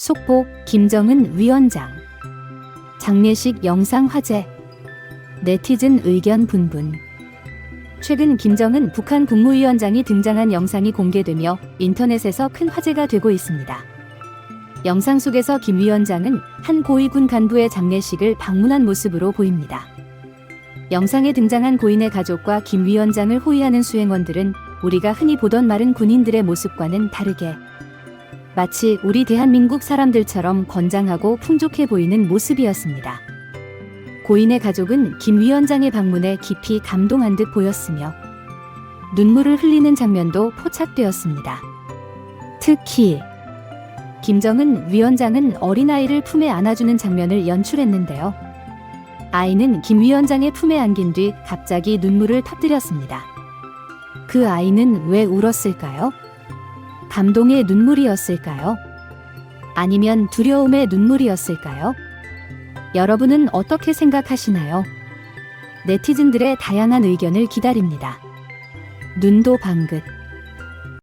속보 김정은 위원장 장례식 영상 화제 네티즌 의견 분분 최근 김정은 북한 국무위원장이 등장한 영상이 공개되며 인터넷에서 큰 화제가 되고 있습니다. 영상 속에서 김 위원장은 한 고위군 간부의 장례식을 방문한 모습으로 보입니다. 영상에 등장한 고인의 가족과 김 위원장을 호위하는 수행원들은 우리가 흔히 보던 마른 군인들의 모습과는 다르게 마치 우리 대한민국 사람들처럼 건장하고 풍족해 보이는 모습이었습니다. 고인의 가족은 김 위원장의 방문에 깊이 감동한 듯 보였으며 눈물을 흘리는 장면도 포착되었습니다. 특히 김정은 위원장은 어린아이를 품에 안아주는 장면을 연출했는데요. 아이는 김 위원장의 품에 안긴 뒤 갑자기 눈물을 터뜨렸습니다. 그 아이는 왜 울었을까요? 감동의 눈물이었을까요? 아니면 두려움의 눈물이었을까요? 여러분은 어떻게 생각하시나요? 네티즌들의 다양한 의견을 기다립니다. 눈도 방긋